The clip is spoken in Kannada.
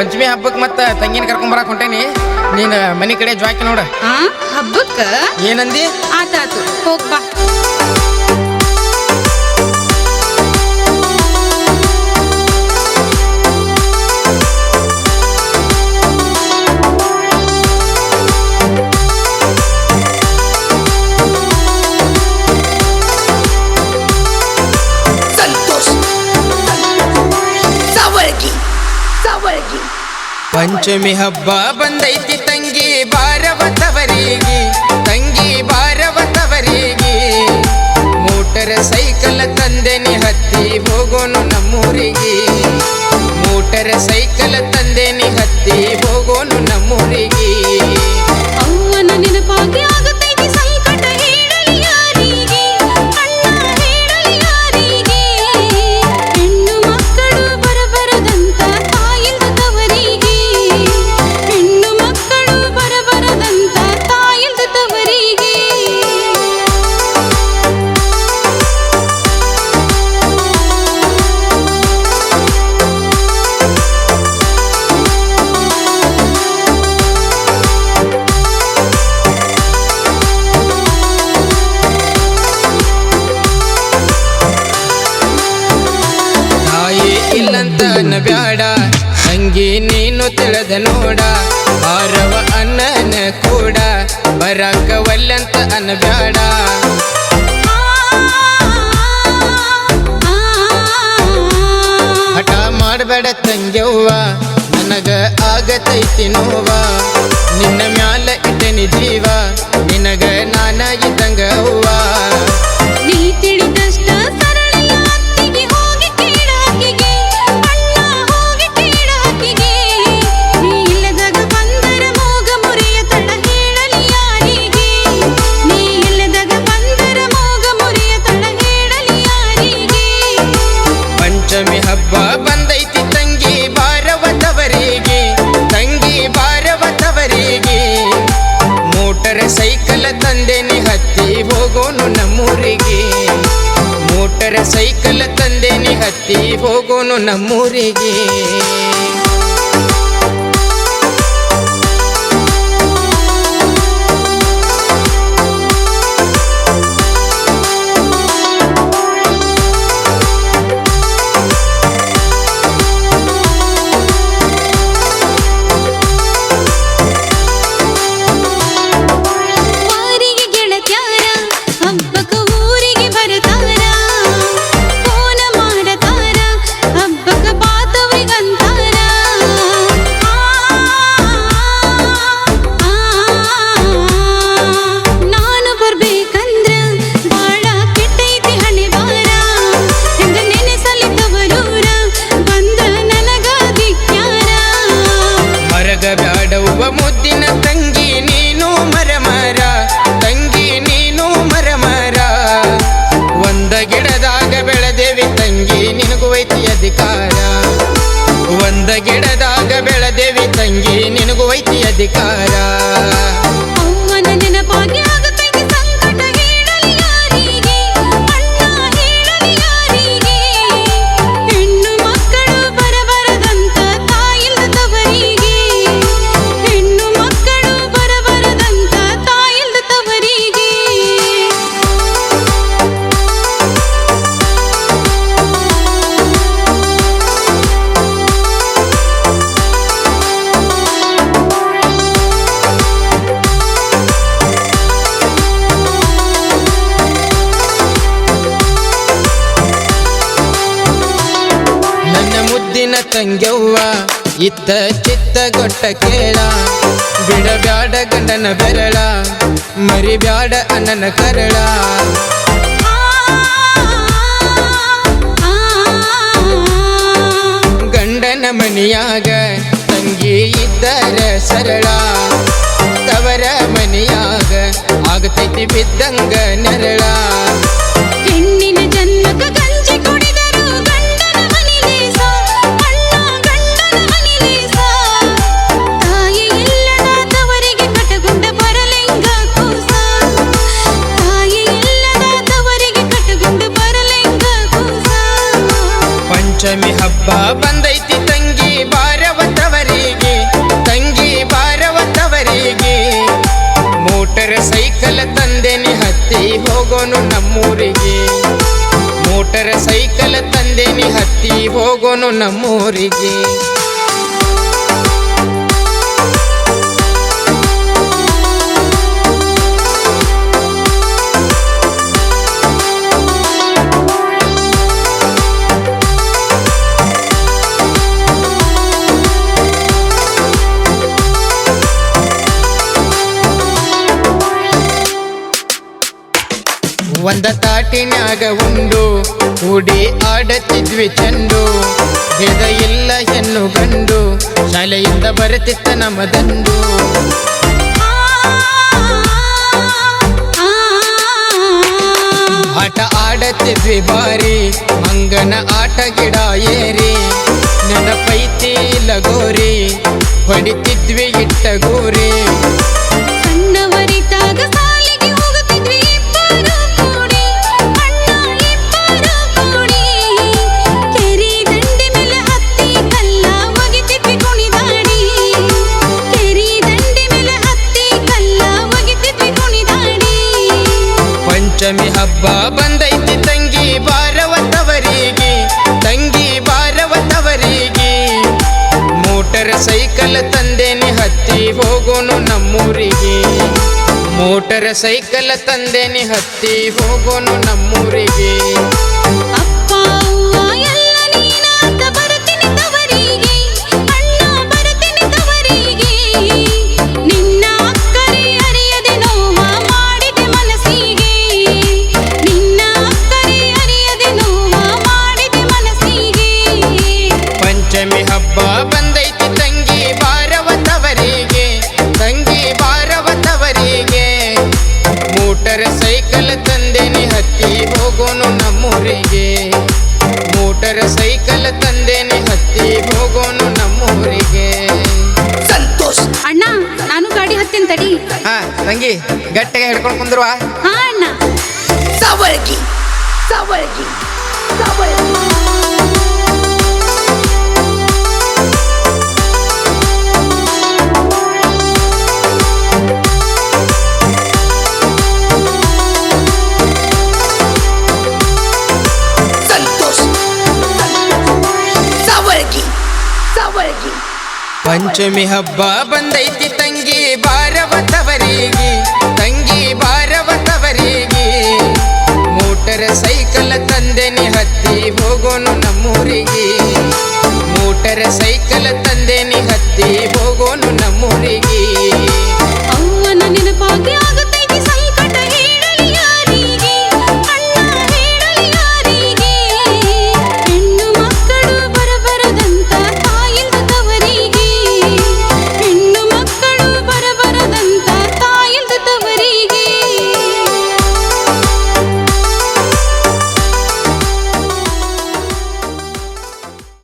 ಪಂಚಮಿ ಹಬ್ಬಕ್ಕೆ ಮತ್ತೆ ತಂಗಿನ ಕರ್ಕೊಂಡ್ ಬರಕ್ ಹೊಂಟೇನಿ. ನೀನ್ ಮನೆ ಕಡೆ ಜಾಕಿ ನೋಡ. ಹಬ್ಬಕ್ಕ? ಏನಂದಿ? ಆತಾತು ಹೋಗ್ಬಾ. ಪಂಚಮಿ ಹಬ್ಬ ಬಂದೈತಿ. ತಂಗಿ ನೀನು ತಿಳಿದ ನೋಡ ಆರವ ಅನ್ನನ ಕೂಡ ಅನ್ನ ಬ್ಯಾಡ ಹಠ ಮಾಡಬೇಡ ತಂಗ್ಯವ್ವ ನನಗ ಆಗತೈತಿ ನೋವಾ ನಿನ್ನ ಮ್ಯಾ ನಮ್ಮೂರಿಗೆ સદકારા ತಂಗ್ಯವ್ವ ಇತ್ತ ಚಿತ್ತ ಗೊಟ್ಟ ಕೇಳ. ಬಿಡಬ್ಯಾಡ ಗಂಡನ ಬೆರಳ ಮರಿಬ್ಯಾಡ ಅನ್ನನ ಕರಳ. ಗಂಡನ ಮನಿಯಾಗ ಪಂಚಮಿ ಹಬ್ಬ ಬಂದೈತಿ ತಂಗಿ ಬಾರವತ್ತವರಿಗೆ ತಂಗಿ ಬಾರವತ್ತವರಿಗೆ ಮೋಟರ್ ಸೈಕಲ್ ತಂದೆನಿ ಹತ್ತಿ ಹೋಗೋನು ನಮ್ಮೂರಿಗೆ. ಮೋಟರ್ ಸೈಕಲ್ ತಂದೆನಿ ಹತ್ತಿ ಹೋಗೋನು ನಮ್ಮೂರಿಗೆ. ಒಂದ ತಾಟಿನಾಗ ಉಂಡು ಕೂಡಿ ಆಡತಿದ್ವಿ ಚೆಂಡು. ಭೇದ ಇಲ್ಲ ಹೆಣ್ಣು ಗಂಡು, ಶಾಲೆಯಿಂದ ಬರುತ್ತಿತ್ತ ನಮದಂದು ಆಟ ಆಡತಿದ್ವಿ ಬಾರಿ ಮಂಗನ ಆಟ ಗಿಡ ಏರಿ. ನೆನಪೈತಿ ಲಗೋರಿ ಹೊಡಿತಿದ್ವಿ ಇಟ್ಟ ಗೋರಿ. ಮೋಟರ್ ಸೈಕಲ್ ತಂದೆನಿ ಹತ್ತಿ ಹೋಗೋನು ನಮ್ಮೂರಿಗೆ. ಸೈಕಲ್ ತಂದೇನಿ ಹತ್ತಿ ಹೋಗೋನು ನಮ್ಮೂರಿಗೆ. ಮೋಟರ್ ಸೈಕಲ್ ತಂದೇನಿ ಹತ್ತಿ ಹೋಗೋನು ನಮ್ಮೂರಿಗೆ. ಸಂತೋಷ್. ಅಣ್ಣ ನಾನು ಗಾಡಿ ಹತ್ತಿನ ತಡಿ. ಹಾ ತಂಗಿ ಗಟ್ಟಿಗೆ ಹಿಡ್ಕೊಂಡು ಕುಂದ್ರುವ ಹಾ ಅಣ್ಣ. ಪಂಚಮಿ ಹಬ್ಬ ಬಂದೈತಿ ತಂಗಿ ಬಾರವ ತವರಿಗೆ, ತಂಗಿ ಬಾರವ ತವರಿಗೆ. ಮೋಟರ್ ಸೈಕಲ್ ತಂದೆನಿ ಹತ್ತಿ ಹೋಗೋನು ನಮ್ಮೂರಿಗೆ. ಮೋಟರ್ ಸೈಕಲ್ ತಂದೆನಿ ಹತ್ತಿ ಹೋಗೋನು ನಮ್ಮೂರಿಗೆ.